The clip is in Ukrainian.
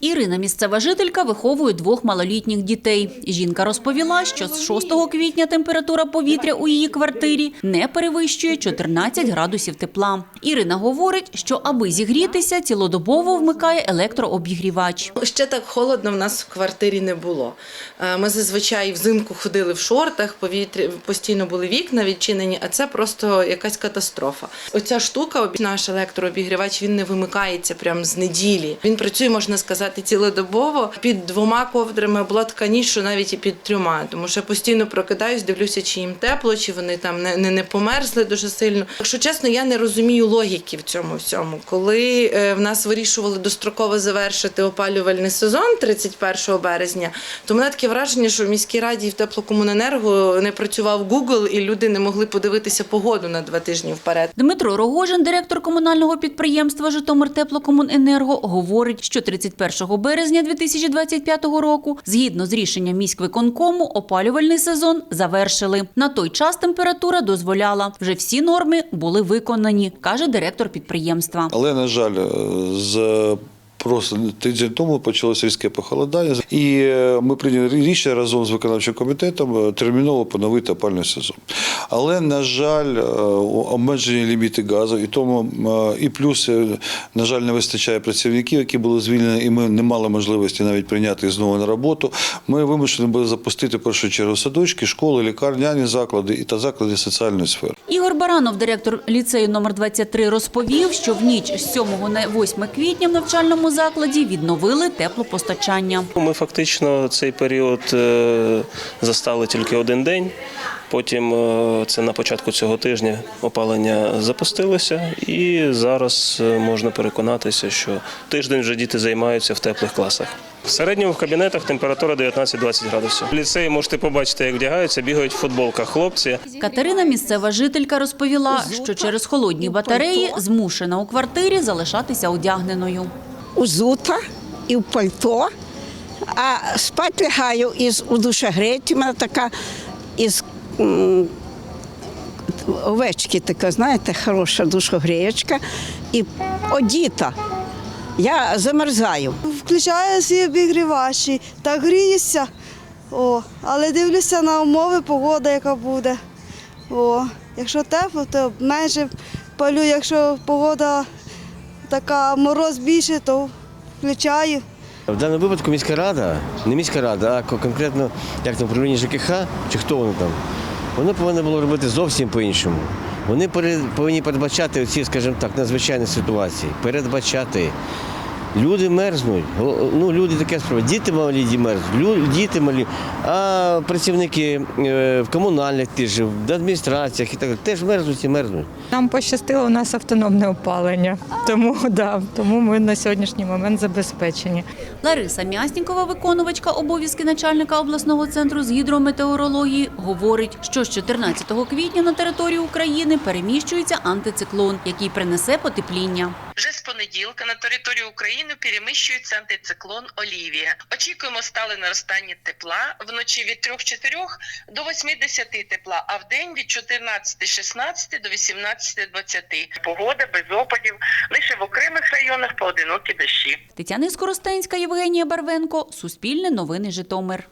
Ірина, місцева жителька, виховує двох малолітніх дітей. Жінка розповіла, що з 6 квітня температура повітря у її квартирі не перевищує 14 градусів тепла. Ірина говорить, що аби зігрітися, цілодобово вмикає електрообігрівач. Ще так холодно в нас в квартирі не було. Е, Ми зазвичай взимку ходили в шортах, повітря постійно були вікна відчинені, а це просто якась катастрофа. Оця штука, наш електрообігрівач, він не вимикається прямо з неділі. Він працює, можна сказати, цілодобово. Під двома ковдрами була така що навіть і під трьома. Тому що я постійно прокидаюсь, дивлюся, чи їм тепло, чи вони там не, не, не померзли дуже сильно. Якщо чесно, я не розумію логіки в цьому всьому. Коли е, в нас вирішували достроково завершити опалювальний сезон 31 березня, то мене таке враження, що в міській раді і в теплокомуненерго не працював Google, і люди не могли подивитися погоду на два тижні вперед. Дмитро Рогожин, директор комунального підприємства Житомир Теплокомуненерго, говорить, що 31 березня 2025 року, згідно з рішенням міськвиконкому, опалювальний сезон завершили. На той час температура дозволяла. Вже всі норми були виконані, каже директор підприємства. Але, на жаль, е, з Просто тиждень тому почалося різке похолодання, і е, ми прийняли рішення разом з виконавчим комітетом е, терміново поновити опальний сезон. Але, на жаль, е, обмежені ліміти газу, і тому і плюс, на жаль, не вистачає працівників, які були звільнені, і ми не мали можливості навіть прийняти знову на роботу. Ми вимушені були запустити в першу чергу садочки, школи, лікарняні заклади і та заклади соціальної сфери. Ігор Баранов, директор ліцею номер 23, розповів, що в ніч з 7 на 8 квітня в навчальному закладі відновили теплопостачання. Ми фактично цей період е, застали тільки один день. Потім е, це на початку цього тижня опалення запустилося, і зараз е, можна переконатися, що тиждень вже діти займаються в теплих класах. В середньому в кабінетах температура 19-20 градусів. В ліцеї можете побачити, як вдягаються, бігають в футболках хлопці. Катерина, місцева жителька, розповіла, що через холодні батареї змушена у квартирі залишатися одягненою. Узута і в пальто, а спати лягаю із у душогреті. У мене така із овечки, така, знаєте, хороша душогреєчка, і одіта. Я замерзаю. Включаю свій обігрівач і та гріюся. О, але дивлюся на умови, погода, яка буде. О, якщо тепло, то менше палю. Якщо погода така мороз більше, то включаю. В даному випадку міська рада, не міська рада, а конкретно як там управління ЖКХ, чи хто воно там, воно повинно було робити зовсім по-іншому. Вони повинні передбачати оці, скажімо так, надзвичайні ситуації. Передбачати. Люди мерзнуть. Ну, люди таке справа. Діти малі мерзнуть, лю- діти малі, а працівники е, в комунальних тих же, в адміністраціях і так далі, теж мерзнуть і мерзнуть. Нам пощастило, у нас автономне опалення, тому да, тому ми на сьогоднішній момент забезпечені. Лариса Мяснікова, виконувачка обов'язки начальника обласного центру з гідрометеорології, говорить, що з 14 квітня на територію України переміщується антициклон, який принесе потепління. Вже з понеділка на територію України переміщується антициклон Олівія. Очікуємо стале наростання тепла вночі від 3-4 до 80 тепла, а в день від 14-16 до 18-20. Погода без опадів, лише в окремих районах поодинокі дощі. Тетяна Скоростенська, Євгенія Барвенко, Суспільне новини Житомир.